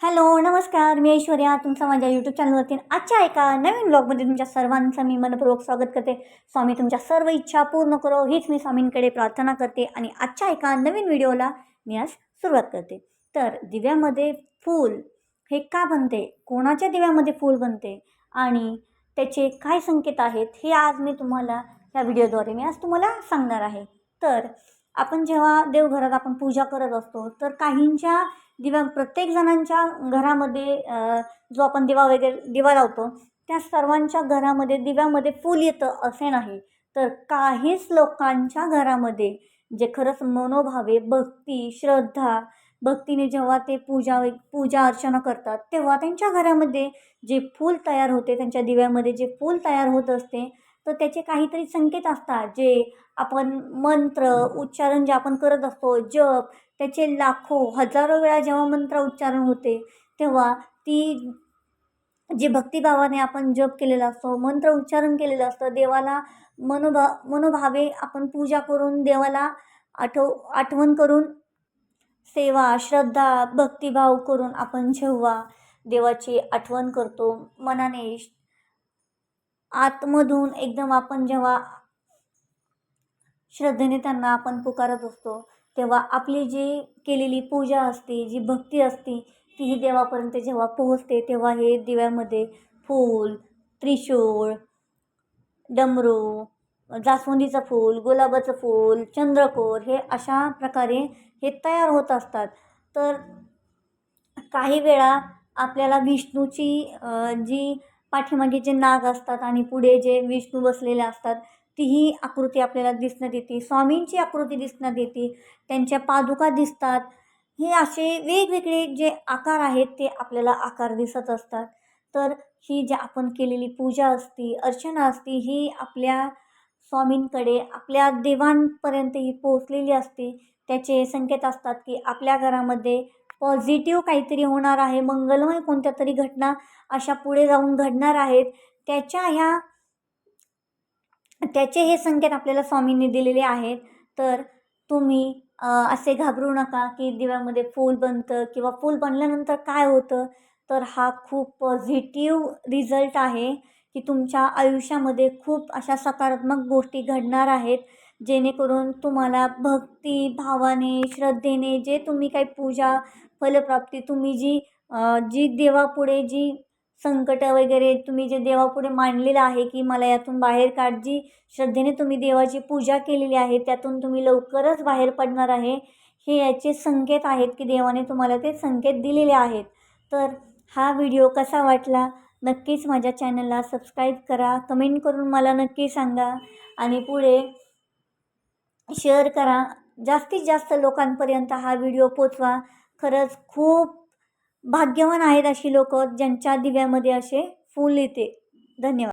Hello नमस्कार. मी ऐश्वर्या तुमचा माझ्या यूट्यूब चॅनलवरती आजच्या एका नवीन ब्लॉगमध्ये तुमच्या सर्वांचं मी मनपूर्वक स्वागत करते. स्वामी तुमच्या सर्व इच्छा पूर्ण करो हीच मी स्वामींकडे प्रार्थना करते आणि आजच्या एका नवीन व्हिडिओला मी आज सुरुवात करते. तर दिव्यामध्ये फूल हे का बनते? कोणाच्या दिव्यामध्ये फूल बनते? आणि त्याचे काय संकेत आहेत? हे आज मी तुम्हाला या व्हिडिओद्वारे मी आज तुम्हाला सांगणार आहे. तर आपण जेव्हा देवघरात आपण पूजा करत असतो तर काहींच्या दिव्या प्रत्येक जणांच्या घरामध्ये जो आपण दिवा वगैरे दिवा लावतो त्या सर्वांच्या घरामध्ये दिव्यामध्ये फूल येतं असे नाही. तर काहीच लोकांच्या घरामध्ये जे खरंच मनोभावे भक्ती श्रद्धा भक्तीने जेव्हा ते पूजा पूजा अर्चना करतात तेव्हा त्यांच्या घरामध्ये जे फूल तयार होते त्यांच्या दिव्यामध्ये जे फूल तयार होत असते तर त्याचे काहीतरी संकेत असतात जे आपण मंत्र उच्चारण जे आपण करत असतो जप त्याचे लाखो हजारो वेळा जेव्हा मंत्र उच्चारण होते तेव्हा ती जे भक्तिभावाने आपण जप केलेला असतो मंत्र उच्चारण केलेलं असतं देवाला मनोभा मनोभावे आपण पूजा करून देवाला आठव आठवण करून सेवा श्रद्धा भक्तिभाव करून आपण जेव्हा देवाची आठवण करतो मनाने आतमधून एकदम आपण जेव्हा श्रद्धेने त्यांना आपण पुकारत असतो तेव्हा आपली जी केलेली पूजा असते जी भक्ती असते तीही देवापर्यंत जेव्हा पोहोचते तेव्हा हे दिव्यामध्ये फूल त्रिशूळ डमरू जास्वंदीचं फूल गुलाबाचं फूल चंद्रकोर हे अशा प्रकारे हे तयार होत असतात. तर काही वेळा आपल्याला विष्णूची जी पाठीमागे जे नाग असतात आणि पुढे जे विष्णू बसलेले असतात तीही आकृती आपल्याला दिसण्यात येते स्वामींची आकृती दिसण्यात येते त्यांच्या पादुका दिसतात. हे असे वेगवेगळे जे आकार आहेत ते आपल्याला आकार दिसत असतात. तर ही जी आपण केलेली पूजा असती अर्चना असती ही आपल्या स्वामींकडे आपल्या देवांपर्यंत ही पोचलेली असते. त्याचे संकेत असतात की आपल्या घरामध्ये पॉझिटिव्ह काहीतरी होणार आहे मंगलमय कोणत्या तरी घटना अशा पुढे जाऊन घडणार आहेत. त्याच्या ह्या त्याचे हे संकेत आपल्याला स्वामींनी दिलेले आहेत. तर तुम्ही असे घाबरू नका की दिव्यामध्ये फूल बनतं किंवा फूल बनल्यानंतर काय होतं. तर हा खूप पॉझिटिव्ह रिझल्ट आहे की तुमच्या आयुष्यामध्ये खूप अशा सकारात्मक गोष्टी घडणार आहेत. जेणेकरून तुम्हाला भक्ती भावाने श्रद्धेने जे तुम्ही काही पूजा फलप्राप्ती तुम्ही जी जी देवापुढे जी संकट वगैरे तुम्ही जे देवापुढे मांडलेलं आहे की मला यातून बाहेर काढ जी श्रद्धेने तुम्ही देवाची पूजा केलेली आहे त्यातून तुम्ही लवकरच बाहेर पडणार आहे हे याचे संकेत आहेत की देवाने तुम्हाला ते संकेत दिलेले आहेत. तर हा व्हिडिओ कसा वाटला? नक्कीच माझ्या चॅनलला सबस्क्राईब करा कमेंट करून मला नक्की सांगा. आणि पुढे शेअर करा. जास्तीत जास्त लोकांपर्यंत हा व्हिडिओ पोचवा. खरंच खूप भाग्यवान आहेत अशी लोक ज्यांच्या दिव्यामध्ये असे फूल येते. धन्यवाद.